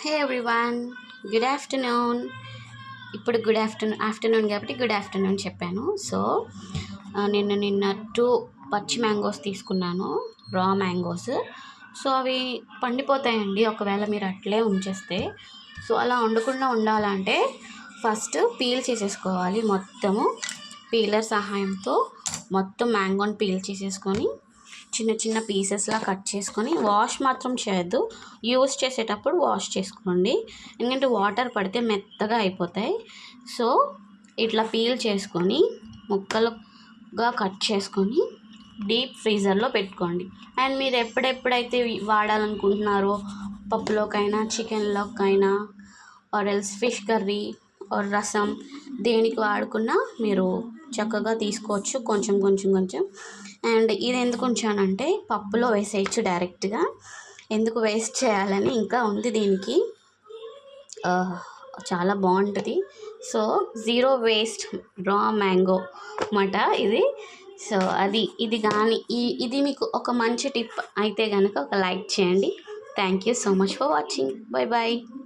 హే everyone good afternoon ఇప్పుడు good afternoon afternoon కాబట్టి good afternoon చెప్పాను. సో నిన్న నిన్న టూ పచ్చి మ్యాంగోస్ తీసుకున్నాను. రా మ్యాంగోస్. సో అవి పండిపోతాయండి. ఒకవేళ మీరు అట్లే ఉంచేస్తే. సో అలా వండకుండా ఉండాలంటే ఫస్ట్ పీల్ చేసేసుకోవాలి మొత్తము. పీలర్ సహాయంతో మొత్తం మ్యాంగోని పీల్ చేసేసుకొని చిన్న చిన్న పీసెస్లా కట్ చేసుకొని వాష్ మాత్రం చేయొద్దు. యూస్ చేసేటప్పుడు వాష్ చేసుకోండి. ఎందుకంటే వాటర్ పడితే మెత్తగా అయిపోతాయి. సో ఇట్లా పీల్ చేసుకొని ముక్కలుగా కట్ చేసుకొని డీప్ ఫ్రీజర్లో పెట్టుకోండి. అండ్ మీరు ఎప్పుడెప్పుడైతే వాడాలనుకుంటున్నారో పప్పులోకైనా చికెన్లోకైనా or else fish curry rasam దేనికి వాడుకున్నా మీరు చక్కగా తీసుకోవచ్చు. కొంచెం కొంచెం కొంచెం. అండ్ ఇది ఎందుకు ఉంచానంటే పప్పులో వేసేయచ్చు డైరెక్ట్గా. ఎందుకు వేస్ట్ చేయాలని ఇంకా ఉంది దీనికి. చాలా బాగుంటుంది. So zero waste raw mango మాట ఇది. సో అది ఇది కానీ ఈ ఇది మీకు ఒక మంచి టిప్ అయితే కనుక ఒక లైక్ చేయండి. Thank you so much for watching. Bye bye